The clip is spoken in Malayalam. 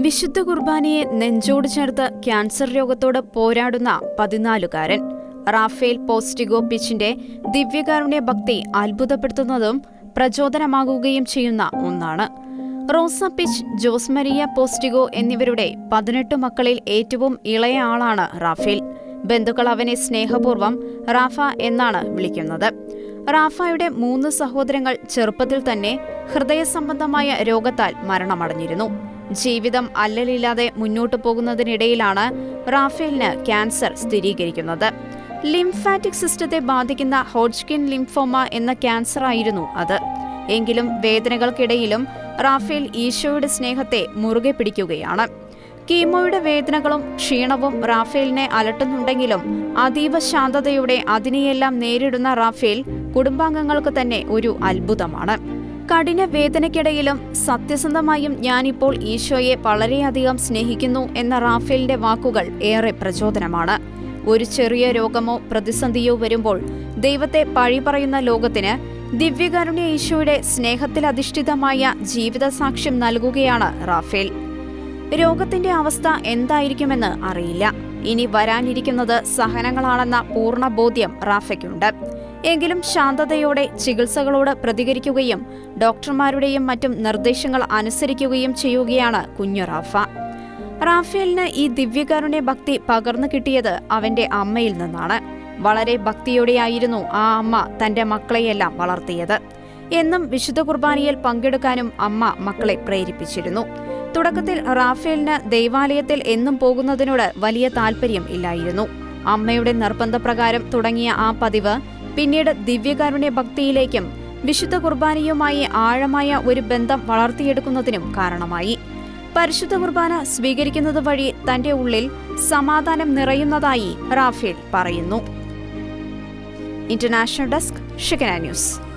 വിശുദ്ധ കുർബാനയെ നെഞ്ചോട് ചേർത്ത് ക്യാൻസർ രോഗത്തോട് പോരാടുന്ന പതിനാലുകാരൻ. റാഫേൽ പോസ്റ്റിഗോ പിച്ചിന്റെ ദിവ്യകാരുണ്യ ഭക്തി അത്ഭുതപ്പെടുത്തുന്നതും പ്രചോദനമാകുകയും ചെയ്യുന്ന ഒന്നാണ്. Rosa Pich Jose Maria Postigo എന്നിവരുടെ പതിനെട്ട് മക്കളിൽ ഏറ്റവും ഇളയ ആളാണ് റാഫേൽ. ബന്ധുക്കൾ അവനെ സ്നേഹപൂർവം റാഫ എന്നാണ് വിളിക്കുന്നത്. റാഫയുടെ മൂന്ന് സഹോദരങ്ങൾ ചെറുപ്പത്തിൽ തന്നെ ഹൃദയ സംബന്ധമായ രോഗത്താൽ മരണമടഞ്ഞിരുന്നു. ജീവിതം അല്ലലില്ലാതെ മുന്നോട്ടു പോകുന്നതിനിടയിലാണ് റാഫേലിന് ക്യാൻസർ സ്ഥിരീകരിക്കുന്നത്. ലിംഫാറ്റിക് സിസ്റ്റത്തെ ബാധിക്കുന്ന ഹോഡ്സ്കിൻ ലിംഫോമ എന്ന ക്യാൻസർ ആയിരുന്നു അത്. എങ്കിലും വേദനകൾക്കിടയിലും റാഫേൽ ഈശോയുടെ സ്നേഹത്തെ മുറുകെ പിടിക്കുകയാണ്. കീമോയുടെ വേദനകളും ക്ഷീണവും റാഫേലിനെ അലട്ടുന്നുണ്ടെങ്കിലും അതീവ ശാന്തതയോടെ അതിനെയെല്ലാം നേരിടുന്ന റാഫേൽ കുടുംബാംഗങ്ങൾക്ക് തന്നെ ഒരു അത്ഭുതമാണ്. കഠിന വേദനയ്ക്കിടയിലും സത്യസന്ധമായും ഞാനിപ്പോൾ ഈശോയെ വളരെയധികം സ്നേഹിക്കുന്നു എന്ന റാഫേലിന്റെ വാക്കുകൾ ഏറെ പ്രചോദനമാണ്. ഒരു ചെറിയ രോഗമോ പ്രതിസന്ധിയോ വരുമ്പോൾ ദൈവത്തെ പഴി പറയുന്ന ലോകത്തിന് ദിവ്യകാരുണ്യ ഈശോയുടെ സ്നേഹത്തിൽ സ്നേഹത്തിലധിഷ്ഠിതമായ ജീവിതസാക്ഷ്യം നൽകുകയാണ് റാഫേൽ. രോഗത്തിന്റെ അവസ്ഥ എന്തായിരിക്കുമെന്ന് അറിയില്ല. ഇനി വരാനിരിക്കുന്നത് സഹനങ്ങളാണെന്ന പൂർണ ബോധ്യം റാഫയ്ക്കുണ്ട്. എങ്കിലും ശാന്തതയോടെ ചികിത്സകളോട് പ്രതികരിക്കുകയും ഡോക്ടർമാരുടെയും മറ്റും നിർദ്ദേശങ്ങൾ അനുസരിക്കുകയും ചെയ്യുകയാണ് കുഞ്ഞു റാഫ. റാഫേലിന് ഈ ദിവ്യകാരുണ്യ ഭക്തി പകർന്നു കിട്ടിയത് അവന്റെ അമ്മയിൽ നിന്നാണ്. വളരെ ഭക്തിയോടെയായിരുന്നു ആ അമ്മ തന്റെ മക്കളെയെല്ലാം വളർത്തിയത്. എന്നും വിശുദ്ധ കുർബാനയിൽ പങ്കെടുക്കാനും അമ്മ മക്കളെ പ്രേരിപ്പിച്ചിരുന്നു. തുടക്കത്തിൽ റാഫേലിന് ദൈവാലയത്തിൽ എന്നും പോകുന്നതിനോട് വലിയ താല്പര്യം ഇല്ലായിരുന്നു. അമ്മയുടെ നിർബന്ധപ്രകാരം തുടങ്ങിയ ആ പതിവ് പിന്നീട് ദിവ്യകാരുണ്യ ഭക്തിയിലേക്കും വിശുദ്ധ കുർബാനയുമായി ആഴമായ ഒരു ബന്ധം വളർത്തിയെടുക്കുന്നതിനും കാരണമായി. പരിശുദ്ധ കുർബാന സ്വീകരിക്കുന്നത് വഴി തന്റെ ഉള്ളിൽ സമാധാനം നിറയുന്നതായി റാഫേൽ പറയുന്നു. ഇന്റർനാഷണൽ ഡെസ്ക് ഷിക്കന ന്യൂസ്.